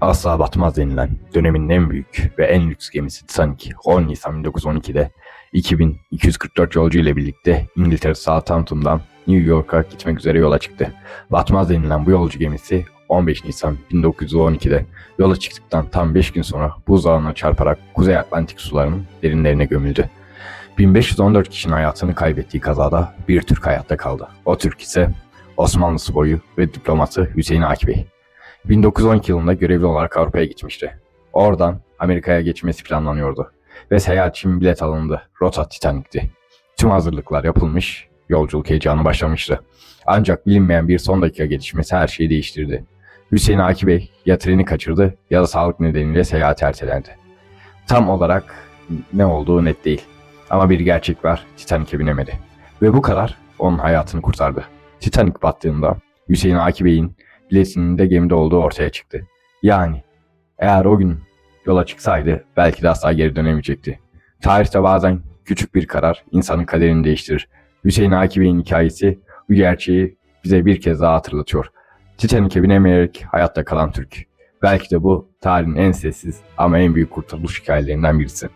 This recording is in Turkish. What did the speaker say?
Asla batmaz denilen dönemin en büyük ve en lüks gemisi Titanic 10 Nisan 1912'de 2244 yolcu ile birlikte İngiltere Southampton'dan New York'a gitmek üzere yola çıktı. Batmaz denilen bu yolcu gemisi 15 Nisan 1912'de yola çıktıktan tam 5 gün sonra buzdağına çarparak Kuzey Atlantik sularının derinlerine gömüldü. 1514 kişinin hayatını kaybettiği kazada bir Türk hayatta kaldı. O Türk ise Osmanlı suboyu ve diplomatı Hüseyin Akif Bey. 1912 yılında görevli olarak Avrupa'ya gitmişti. Oradan Amerika'ya geçmesi planlanıyordu. Ve seyahat için bilet alındı. Rota Titanic'ti. Tüm hazırlıklar yapılmış, yolculuk heyecanı başlamıştı. Ancak bilinmeyen bir son dakika gelişmesi her şeyi değiştirdi. Hüseyin Akif Bey ya treni kaçırdı ya da sağlık nedeniyle seyahat ertelendi. Tam olarak ne olduğu net değil. Ama bir gerçek var, Titanic'e binemedi. Ve bu karar onun hayatını kurtardı. Titanic battığında Hüseyin Akif Bey'in biletinin de gemide olduğu ortaya çıktı. Yani eğer o gün yola çıksaydı belki de asla geri dönemeyecekti. Tarihte bazen küçük bir karar insanın kaderini değiştirir. Hüseyin Akif Bey'in hikayesi bu gerçeği bize bir kez daha hatırlatıyor. Titanic'e binemeyerek hayatta kalan Türk. Belki de bu tarihin en sessiz ama en büyük kurtuluş hikayelerinden birisi.